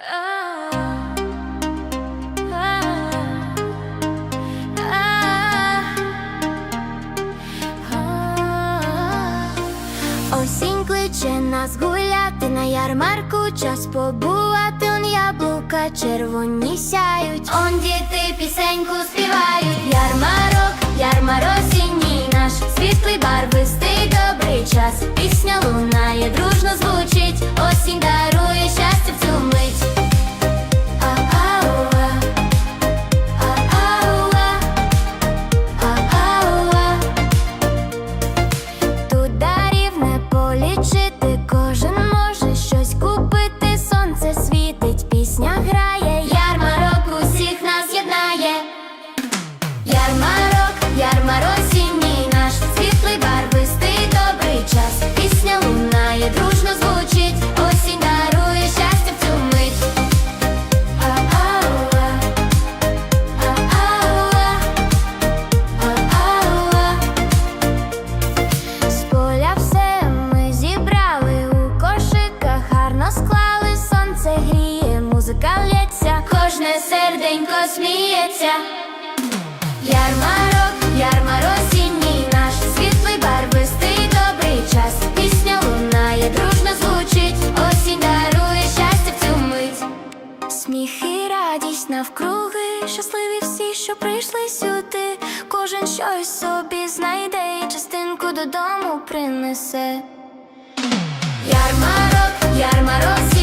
Осінь кличе нас гуляти на ярмарку, час побувати, он яблука червоні сяють. Он діти пісеньку співають. Ярмарок, ярмар сонце гріє, музика лється, кожне серденько сміється. Ярмарок, ярмар осінній наш, світлий барвистий добрий час. Пісня лунає, дружно звучить, осінь дарує щастя в мить. Сміх радість навкруги, щасливі всі, що прийшли сюди. Кожен щось собі знайде і частинку додому принесе. Ярмарок, ярмар осінній